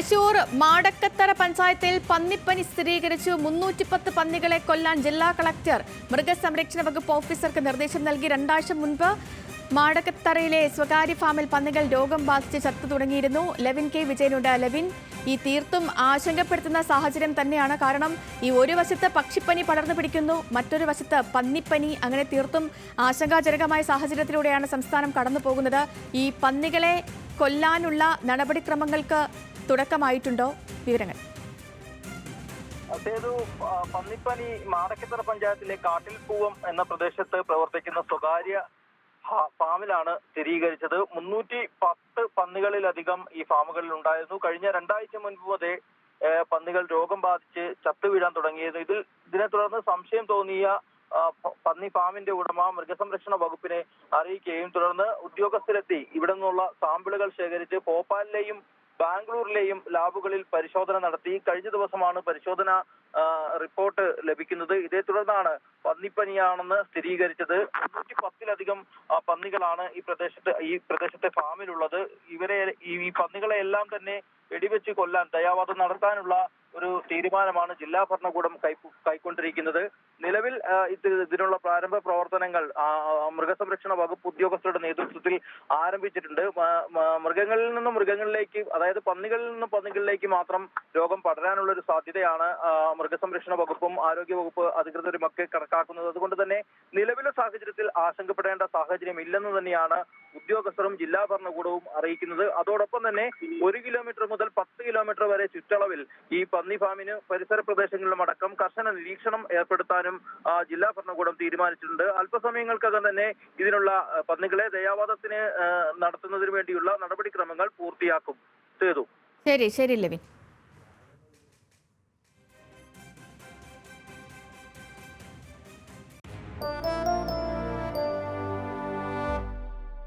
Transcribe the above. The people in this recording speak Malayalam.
തൃശൂർ മാടക്കത്തറ പഞ്ചായത്തിൽ പന്നിപ്പനി സ്ഥിരീകരിച്ചു. മുന്നൂറ്റിപ്പത്ത് പന്നികളെ കൊല്ലാൻ ജില്ലാ കളക്ടർ മൃഗസംരക്ഷണ വകുപ്പ് ഓഫീസർക്ക് നിർദ്ദേശം നൽകി രണ്ടാഴ്ച മുൻപ് മാടക്കത്തറയിലെ സ്വകാര്യ ഫാമിൽ പന്നികൾ രോഗം ബാധിച്ച് ചത്തു തുടങ്ങിയിരുന്നു. Levin K വിജയനുണ്ട്. ലെവിൻ ഈ തീർത്തും ആശങ്കപ്പെടുത്തുന്ന സാഹചര്യം തന്നെയാണ്. കാരണം ഈ ഒരു വശത്ത് പക്ഷിപ്പനി പടർന്നു പിടിക്കുന്നു മറ്റൊരു വശത്ത് പന്നിപ്പനി. അങ്ങനെ തീർത്തും ആശങ്കാജനകമായ സാഹചര്യത്തിലൂടെയാണ് സംസ്ഥാനം കടന്നു പോകുന്നത് ഈ പന്നികളെ കൊല്ലാനുള്ള നടപടിക്രമങ്ങൾക്ക് തുടക്കമായിട്ടുണ്ടോ? വിവരങ്ങൾ. ആ, പന്നിപ്പനി മാടക്കത്തറ പഞ്ചായത്തിലെ കാട്ടിൽ പൂവം എന്ന പ്രദേശത്ത് പ്രവർത്തിക്കുന്ന സ്വകാര്യ ഫാമിലാണ് സ്ഥിരീകരിച്ചത്. മുന്നൂറ്റി പത്ത് പന്നികളിലധികം ഈ ഫാമുകളിൽ ഉണ്ടായിരുന്നു. കഴിഞ്ഞ രണ്ടാഴ്ച മുൻപ് മുതലേ പന്നികൾ രോഗം ബാധിച്ച് ചത്തുവീഴാൻ തുടങ്ങിയത് ഇതിൽ ഇതിനെ തുടർന്ന് സംശയം തോന്നിയ പന്നി ഫാമിന്റെ ഉടമ മൃഗസംരക്ഷണ വകുപ്പിനെ അറിയിക്കുകയും തുടർന്ന് ഉദ്യോഗസ്ഥരെത്തി. ഇവിടെ നിന്നുള്ള സാമ്പിളുകൾ ശേഖരിച്ച് ഭോപ്പാലിലെയും ബാംഗ്ലൂരിലെയും ലാബുകളിൽ പരിശോധന നടത്തി. കഴിഞ്ഞ ദിവസമാണ് പരിശോധന റിപ്പോർട്ട് ലഭിക്കുന്നത്. ഇതേ തുടർന്നാണ് പന്നിപ്പനിയാണെന്ന് സ്ഥിരീകരിച്ചത്. മുന്നൂറ്റി പത്തിലധികം പന്നികളാണ് ഈ പ്രദേശത്ത് ഈ പ്രദേശത്തെ ഫാമിലുള്ളത്. ഇവരെ ഈ പന്നികളെ എല്ലാം തന്നെ വെടിവെച്ച് കൊല്ലാൻ ദയാവാദം നടത്താനുള്ള ഒരു തീരുമാനമാണ് ജില്ലാ ഭരണകൂടം കൈ കൈക്കൊണ്ടിരിക്കുന്നത്. നിലവിൽ ഇത് ഇതിനുള്ള പ്രാരംഭ പ്രവർത്തനങ്ങൾ മൃഗസംരക്ഷണ വകുപ്പ് ഉദ്യോഗസ്ഥരുടെ നേതൃത്വത്തിൽ ആരംഭിച്ചിട്ടുണ്ട്. മൃഗങ്ങളിൽ നിന്നും മൃഗങ്ങളിലേക്ക് അതായത് പന്നികളിൽ നിന്നും പന്നികളിലേക്ക് മാത്രം രോഗം പടരാനുള്ള ഒരു സാധ്യതയാണ് മൃഗസംരക്ഷണ വകുപ്പും ആരോഗ്യ വകുപ്പ് അധികൃതരും കണക്കാക്കുന്നത്. അതുകൊണ്ട് തന്നെ നിലവിലെ സാഹചര്യത്തിൽ ആശങ്കപ്പെടേണ്ട സാഹചര്യം ഇല്ലെന്ന് തന്നെയാണ് ഉദ്യോഗസ്ഥരും ജില്ലാ ഭരണകൂടവും അറിയിക്കുന്നത്. അതോടൊപ്പം തന്നെ ഒരു കിലോമീറ്റർ മുതൽ പത്ത് കിലോമീറ്റർ വരെ ചുറ്റളവിൽ ഈ പന്നി ഫാമിന് പരിസര പ്രദേശങ്ങളിലും അടക്കം കർശന നിരീക്ഷണം ഏർപ്പെടുത്താനും ജില്ലാ ഭരണകൂടം തീരുമാനിച്ചിട്ടുണ്ട്. അല്പസമയങ്ങൾക്കകം തന്നെ ഇതിനുള്ള പന്നികളെ ദയാവാദത്തിന് നടത്തുന്നതിന് വേണ്ടിയുള്ള നടപടിക്രമങ്ങൾ പൂർത്തിയാക്കും. ചെയ്തു. ശരി ശരി ലവിൻ